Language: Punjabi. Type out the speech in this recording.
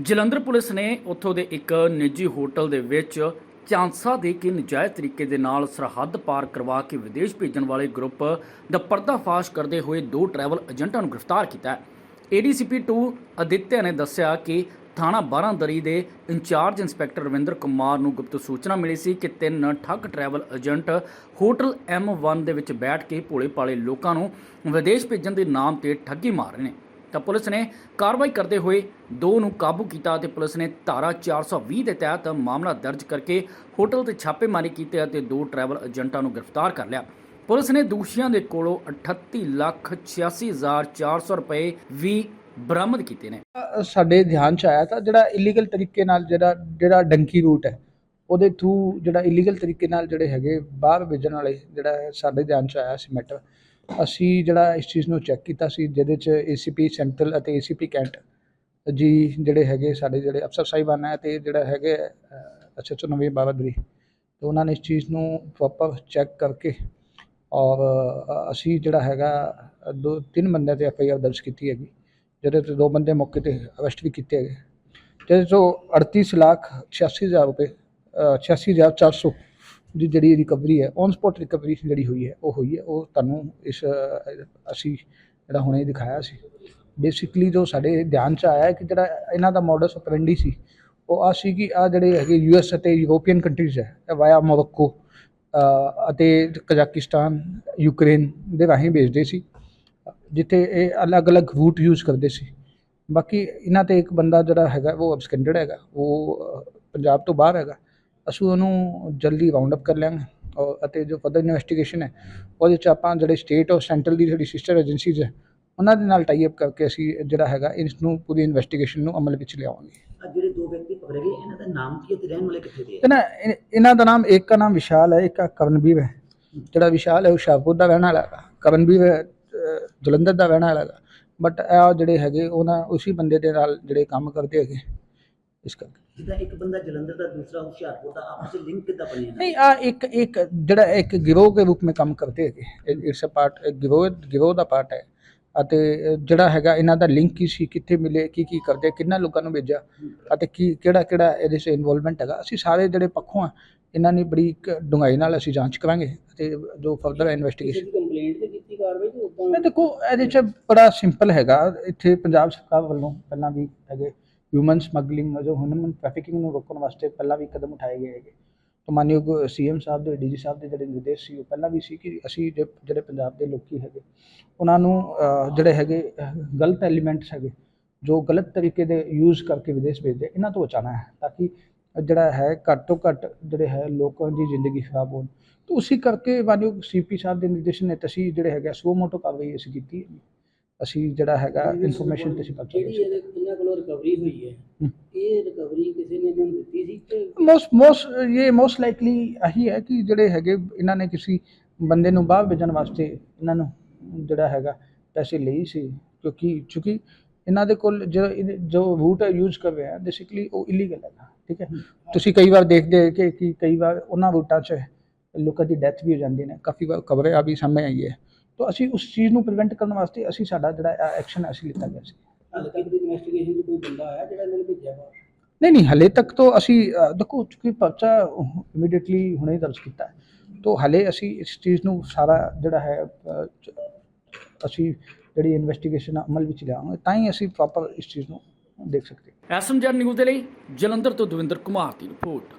ਜਲੰਧਰ ਪੁਲਿਸ ਨੇ ਉੱਥੋਂ ਦੇ ਇੱਕ ਨਿੱਜੀ ਹੋਟਲ ਦੇ ਵਿੱਚ ਚਾਂਸਾ ਦੇ ਕੇ ਨਜਾਇਜ਼ ਤਰੀਕੇ ਦੇ ਨਾਲ ਸਰਹੱਦ ਪਾਰ ਕਰਵਾ ਕੇ ਵਿਦੇਸ਼ ਭੇਜਣ ਵਾਲੇ ਗਰੁੱਪ ਦਾ ਪਰਦਾਫਾਸ਼ ਕਰਦੇ ਹੋਏ ਦੋ ਟਰੈਵਲ ਏਜੰਟਾਂ ਨੂੰ ਗ੍ਰਿਫਤਾਰ ਕੀਤਾ ਹੈ। ਏਡੀਸੀਪੀ 2 ਅਦਿੱਤਿਆ ਨੇ ਦੱਸਿਆ ਕਿ ਥਾਣਾ ਬਾਰਾਂਦਰੀ ਦੇ ਇੰਚਾਰਜ ਇੰਸਪੈਕਟਰ ਰਵਿੰਦਰ ਕੁਮਾਰ ਨੂੰ ਗੁਪਤ ਸੂਚਨਾ ਮਿਲੀ ਸੀ ਕਿ ਤਿੰਨ ਠੱਗ ਟਰੈਵਲ ਏਜੰਟ ਹੋਟਲ M1 ਦੇ ਵਿੱਚ ਬੈਠ ਕੇ ਭੋਲੇ ਭਾਲੇ ਲੋਕਾਂ ਨੂੰ ਵਿਦੇਸ਼ ਭੇਜਣ ਦੇ ਨਾਮ ਤੇ ਠੱਗੀ ਮਾਰ ਰਹੇ ਨੇ। ਤਾਂ ਪੁਲਿਸ ਨੇ ਕਾਰਵਾਈ ਕਰਦੇ ਹੋਏ ਦੋ ਨੂੰ ਕਾਬੂ ਕੀਤਾ ਅਤੇ ਪੁਲਿਸ ਨੇ ਧਾਰਾ 420 ਦੇ ਤਹਿਤ ਮਾਮਲਾ ਦਰਜ ਕਰਕੇ ਹੋਟਲ ਤੇ ਛਾਪੇਮਾਰੀ ਕੀਤੀ ਅਤੇ ਦੋ ਟਰੈਵਲ ਏਜੰਟਾਂ ਨੂੰ ਗ੍ਰਿਫਤਾਰ ਕਰ ਲਿਆ। ਪੁਲਿਸ ਨੇ ਦੋਸ਼ੀਆਂ ਦੇ ਕੋਲੋਂ 38 ਲੱਖ 86400 ਰੁਪਏ ਵੀ ਬਰਾਮਦ ਕੀਤੇ ਨੇ। ਸਾਡੇ ਧਿਆਨ ਚ ਆਇਆ ਤਾਂ ਜਿਹੜਾ ਇਲੀਗਲ ਤਰੀਕੇ ਨਾਲ ਜਿਹੜਾ ਜਿਹੜਾ ਡੰਕੀ ਰੂਟ ਹੈ, ਉਹਦੇ ਥਰੂ ਜਿਹੜਾ ਇਲੀਗਲ ਤਰੀਕੇ ਨਾਲ ਜਿਹੜੇ ਹੈਗੇ ਬਾਹਰ ਵੇਚਣ ਵਾਲੇ, ਜਿਹੜਾ ਸਾਡੇ ਧਿਆਨ ਚ ਆਇਆ ਸੀ ਮੈਟਰ ਅਸੀਂ ਜਿਹੜਾ ਇਸ ਚੀਜ਼ ਨੂੰ ਚੈੱਕ ਕੀਤਾ ਸੀ ਜਿਹਦੇ ਚ ਏਸੀਪੀ ਸੈਂਟਰਲ ਅਤੇ ਏਸੀਪੀ ਕੈਂਟ ਜੀ ਜਿਹੜੇ ਹੈਗੇ ਸਾਡੇ ਜਿਹੜੇ ਅਫਸਰ ਸਾਹਿਬਾਨ ਹੈ ਤੇ ਜਿਹੜਾ ਹੈਗੇ ਐਸਐਚਓ ਨਵੀਂ ਬਾਰਾਦਰੀ ਤੇ ਉਹਨਾਂ ਨੇ ਇਸ ਚੀਜ਼ ਨੂੰ ਪ੍ਰੋਪਰ ਚੈੱਕ ਕਰਕੇ ਔਰ ਅਸੀਂ ਜਿਹੜਾ ਹੈਗਾ ਦੋ ਤਿੰਨ ਬੰਦਿਆਂ ਤੇ ਐਫ ਆਈ ਆਰ ਦਰਜ ਕੀਤੀ ਹੈਗੀ ਜਿਹਦੇ ਤੇ ਦੋ ਬੰਦੇ ਮੌਕੇ ਤੇ ਅਰੈਸਟ ਵੀ ਕੀਤੇ ਹੈਗੇ। ਜਿਹਦੇ ਤੋਂ 38 ਲੱਖ 86 ਹਜ਼ਾਰ ਰੁਪਏ ਅ, 86 ਹਜ਼ਾਰ 400 ਦੀ ਜਿਹੜੀ ਰਿਕਵਰੀ ਹੈ ਔਨ ਸਪੌਟ ਰਿਕਵਰੀ ਜਿਹੜੀ ਹੋਈ ਹੈ, ਉਹ ਹੋਈ ਹੈ, ਉਹ ਤੁਹਾਨੂੰ ਇਸ, ਅਸੀਂ ਜਿਹੜਾ ਹੁਣੇ ਦਿਖਾਇਆ ਸੀ। ਬੇਸਿਕਲੀ ਜੋ ਸਾਡੇ ਧਿਆਨ ਚ ਆਇਆ ਕਿ ਜਿਹੜਾ ਇਹਨਾਂ ਦਾ ਮੋਡਸ ਆਪਰੈਂਡੀ ਸੀ, ਉਹ ਆ ਸੀ ਕਿ ਆ ਜਿਹੜੇ ਹੈਗੇ ਯੂਐਸ ਅਤੇ ਯੂਰੋਪੀਅਨ ਕੰਟਰੀਜ਼ ਹੈ ਵਾਇਆ ਮੋਰੋਕੋ ਅਤੇ ਕਜ਼ਾਕਿਸਤਾਨ ਯੂਕਰੇਨ ਦੇ ਰਾਹੀਂ ਭੇਜਦੇ ਸੀ, ਜਿੱਥੇ ਇਹ ਅਲੱਗ-ਅਲੱਗ ਰੂਟ ਯੂਜ਼ ਕਰਦੇ ਸੀ। ਬਾਕੀ ਇਹਨਾਂ ਤੇ ਇੱਕ ਬੰਦਾ ਜਿਹੜਾ ਹੈਗਾ, ਉਹ ਅਬਸਕੈਂਡਡ ਹੈਗਾ, ਉਹ ਪੰਜਾਬ ਤੋਂ ਬਾਹਰ ਹੈਗਾ। ਅਸੀਂ ਉਹਨੂੰ ਜਲਦੀ ਰਾਉਂਡ ਅਪ ਕਰ ਲਾਂਗੇ ਔਰ ਅਤੇ ਜੋ ਫਰਦਰ ਇਨਵੈਸਟੀਗੇਸ਼ਨ ਹੈ ਉਹਦੇ ਚ ਆਪਾਂ ਜਿਹੜੇ ਸਟੇਟ ਔਰ ਸੈਂਟਰਲ ਦੀ ਜਿਹੜੀ ਸਿਸਟਰ ਏਜੰਸੀਜ਼ ਹੈ ਉਹਨਾਂ ਦੇ ਨਾਲ ਟਾਈ ਅਪ ਕਰਕੇ ਅਸੀਂ ਜਿਹੜਾ ਹੈਗਾ ਇਸ ਨੂੰ ਪੂਰੀ ਇਨਵੈਸਟੀਗੇਸ਼ਨ ਨੂੰ ਅਮਲ ਵਿੱਚ ਲਿਆਵਾਂਗੇ। ਅੱਜ ਜਿਹੜੇ ਦੋ ਵਿਅਕਤੀ ਪਕੜੇ ਗਏ ਇਹਨਾਂ ਦਾ ਨਾਮ ਕੀ ਹੈ ਤੇ ਰਹਿਣ ਵਾਲੇ ਕਿੱਥੇ ਦੇ ਤੇ ਨਾ ਇਹ- ਇਹਨਾਂ ਦਾ ਨਾਮ ਇੱਕ ਦਾ ਨਾਮ ਵਿਸ਼ਾਲ ਹੈ ਇੱਕ ਦਾ ਕਰਨਵੀਰ ਹੈ। ਜਿਹੜਾ ਵਿਸ਼ਾਲ ਹੈ ਉਹ ਸ਼ਾਹਪੁਰ ਦਾ ਰਹਿਣ ਵਾਲਾ ਹੈਗਾ। ਕਰਨਵੀਰ ਜਲੰਧਰ ਦਾ ਰਹਿਣ ਵਾਲਾ ਹੈਗਾ। ਬਟ ਇਹ ਜਿਹੜੇ ਹੈਗੇ ਉਹਨਾਂ ਉਸੇ ਬੰਦੇ ਦੇ ਨਾਲ ਜਿਹੜੇ ਕੰਮ ਕਰਦੇ ਹੈਗੇ ਇਸ ਕਰਕੇ। ਜਿੱਦਾਂ ਇੱਕ ਬੰਦਾ ਜਲੰਧਰ ਦਾ ਦੂਸਰਾ ਹੁਸ਼ਿਆਰਪੁਰ ਦਾ ਆਪਸ ਵਿੱਚ ਲਿੰਕ ਕਿੱਦਾਂ ਬਣਿਆ नहीं आ एक एक ਜਿਹੜਾ ਇੱਕ ਗਿਰੋਹ ਦੇ ਰੂਪ ਵਿੱਚ ਕੰਮ ਕਰਦੇ ਹੈਗੇ ਇਟਸ ਅ ਪਾਰਟ ਗਿਰੋਹ ਗਿਰੋਹ ਦਾ ਪਾਰਟ ਹੈ ਅਤੇ ਜਿਹੜਾ ਹੈਗਾ ਇਹਨਾਂ ਦਾ ਲਿੰਕ ਕੀ ਸੀ ਕਿੱਥੇ ਮਿਲੇ ਕੀ ਕੀ ਕਰਦੇ ਕਿੰਨਾ ਲੋਕਾਂ ਨੂੰ ਭੇਜਿਆ ਅਤੇ ਕੀ ਕਿਹੜਾ ਕਿਹੜਾ ਇਹਦੇ 'ਚ ਇਨਵੋਲਵਮੈਂਟ ਹੈਗਾ ਅਸੀਂ ਸਾਰੇ ਜਿਹੜੇ ਪੱਖੋਂ ਆ ਇਹਨਾਂ ਦੀ ਬੜੀ ਇੱਕ ਡੂੰਘਾਈ ਨਾਲ ਅਸੀਂ ਜਾਂਚ ਕਰਾਂਗੇ ਅਤੇ ਜੋ ਫਰਦਰ ਇਨਵੈਸਟੀਗੇਸ਼ਨ ਕੰਪਲੇਂਟ ਤੇ ਕੀਤੀ ਕਾਰਵਾਈ ਤੇ ਉਦਾਂ ਮੈਂ ਦੇਖੋ ਇਹਦੇ 'ਚ ਬੜਾ ਸਿੰਪਲ ਹੈਗਾ ਇੱਥੇ ਪੰਜਾਬ ਸਰਕਾਰ ਵੱਲੋਂ ਪਹਿਲਾਂ ਵੀ ਹੈਗੇ ਹਿਊਮਨ ਸਮਗਲਿੰਗ ਜੋ ਹਿਊਮਨ ਟ੍ਰੈਫਿਕਿੰਗ ਨੂੰ ਰੋਕਣ ਵਾਸਤੇ ਪਹਿਲਾਂ ਵੀ ਕਦਮ ਉਠਾਏ ਗਏ ਹੈਗੇ। ਤਾਂ ਮਾਨਯੋਗ ਸੀਐਮ ਸਾਹਿਬ ਦੇ ਡੀਜੀ ਸਾਹਿਬ ਦੇ ਜਿਹੜੇ ਨਿਰਦੇਸ਼ ਸੀ, ਉਹ ਪਹਿਲਾਂ ਵੀ ਸੀ ਕਿ ਅਸੀਂ ਜੇ- ਜਿਹੜੇ ਪੰਜਾਬ ਦੇ ਲੋਕੀ ਹੈਗੇ, ਉਹਨਾਂ ਨੂੰ ਜਿਹੜੇ ਹੈਗੇ ਗਲਤ ਐਲੀਮੈਂਟਸ ਹੈਗੇ, ਜੋ ਗਲਤ ਤਰੀਕੇ ਦੇ ਯੂਜ਼ ਕਰਕੇ ਵਿਦੇਸ਼ ਭੇਜਦੇ, ਇਹਨਾਂ ਤੋਂ ਬਚਾਉਣਾ ਹੈ, ਤਾਂ ਕਿ ਜਿਹੜਾ ਹੈ, ਘੱਟ ਤੋਂ ਘੱਟ ਜਿਹੜੇ ਹੈ, ਲੋਕਾਂ ਦੀ ਜ਼ਿੰਦਗੀ ਖਰਾਬ ਹੋਣ। ਤਾਂ ਉਸੇ ਕਰਕੇ ਮਾਨਯੋਗ ਸੀਪੀ ਸਾਹਿਬ ਦੇ ਨਿਰਦੇਸ਼ਨ ਨੇ ਅਸੀਂ ਜਿਹੜੇ ਹੈਗਾ ਸੋ ਮੋਟੋ ਕਾਰਵਾਈ ਅਸੀਂ ਕੀਤੀ ਅਸੀਂ ਜਿਹੜਾ ਹੈਗਾ ਇਨਫੋਰਮੇਸ਼ਨ ਤੇ ਅਸੀਂ ਪਰਚਾ ਜਿਹੜੀ ਇਹਦੇ ਇਹਨਾਂ ਕੋਲੋਂ ਰਿਕਵਰੀ ਹੋਈ ਹੈ। ਹਮ। ਇਹ ਰਿਕਵਰੀ ਕਿਸੇ ਨੇ ਇਹਨਾਂ ਨੂੰ ਦਿੱਤੀ ਸੀ ਕਿ ਮੋਸਟ ਮੋਸਟ ਇਹ ਮੋਸਟ ਲਾਈਕਲੀ ਹੈ ਕਿ ਜਿਹੜੇ ਹੈਗੇ ਇਹਨਾਂ ਨੇ ਕਿਸੇ ਬੰਦੇ ਨੂੰ ਬਾਹਰ ਭੇਜਣ ਵਾਸਤੇ ਇਹਨਾਂ ਨੂੰ ਜਿਹੜਾ ਹੈਗਾ ਪੈਸੇ ਲਈ ਸੀ। ਕਿਉਂਕਿ ਚੂੰਕਿ ਇਹਨਾਂ ਦੇ ਕੋਲ ਜੋ ਜੋ ਰੂਟ ਯੂਜ਼ ਕਰ ਰਹੇ ਆ ਬੇਸਿਕਲੀ ਉਹ ਇਲੀਗਲ ਹੈਗਾ ਠੀਕ ਹੈ। ਤੁਸੀਂ ਕਈ ਵਾਰ ਦੇਖਦੇ ਹੋ ਕਿ ਕਿ ਕਈ ਵਾਰ ਉਹਨਾਂ ਰੂਟਾਂ 'ਚ ਲੋਕਾਂ ਦੀ ਡੈਥ ਵੀ ਹੋ ਜਾਂਦੀ ਨੇ। ਕਾਫੀ ਵਾਰ ਖਬਰੇ ਆ ਵੀ ਸਾਹਮਣੇ ਆਈ ਹੈ ਤਾਂ ਅਸੀਂ ਉਸ ਚੀਜ਼ ਨੂੰ ਪ੍ਰੀਵੈਂਟ ਕਰਨ ਵਾਸਤੇ ਅਸੀਂ ਸਾਡਾ ਜਿਹੜਾ ਐਕਸ਼ਨ ਅਸੀਂ ਲਿੱਤਾ ਗਿਆ ਸੀ। ਹਾਲੇ ਤੱਕ ਦੀ ਇਨਵੈਸਟੀਗੇਸ਼ਨ 'ਚ ਕੋਈ ਬੰਦਾ ਆਇਆ ਜਿਹੜਾ ਇਹਨਾਂ ਨੂੰ ਭੇਜਿਆ ਬਾਹਰ? ਨਹੀਂ ਨਹੀਂ ਹਲੇ ਤੱਕ ਤੋਂ ਅਸੀਂ ਦੇਖੋ ਚੁੱਕੀ ਪਰਚਾ ਇਮੀਡੀਏਟਲੀ ਹੁਣੇ ਦਰਜ ਕੀਤਾ ਹੈ। ਤੋਂ ਹਲੇ ਅਸੀਂ ਇਸ ਚੀਜ਼ ਨੂੰ ਸਾਰਾ ਜਿਹੜਾ ਹੈ ਅਸੀਂ ਜਿਹੜੀ ਇਨਵੈਸਟੀਗੇਸ਼ਨ ਅਮਲ ਵਿੱਚ ਲਿਆਵਾਂਗੇ ਤਾਂ ਹੀ ਅਸੀਂ ਪ੍ਰੋਪਰ ਇਸ ਚੀਜ਼ ਨੂੰ ਦੇਖ ਸਕਦੇ ਹਾਂ। ਐਸਐਮਜੈਡ ਨਿਊਜ਼ ਦੇ ਲਈ ਜਲੰਧਰ ਤੋਂ ਦਵਿੰਦਰ ਕੁਮਾਰ ਦੀ ਰਿਪੋਰਟ।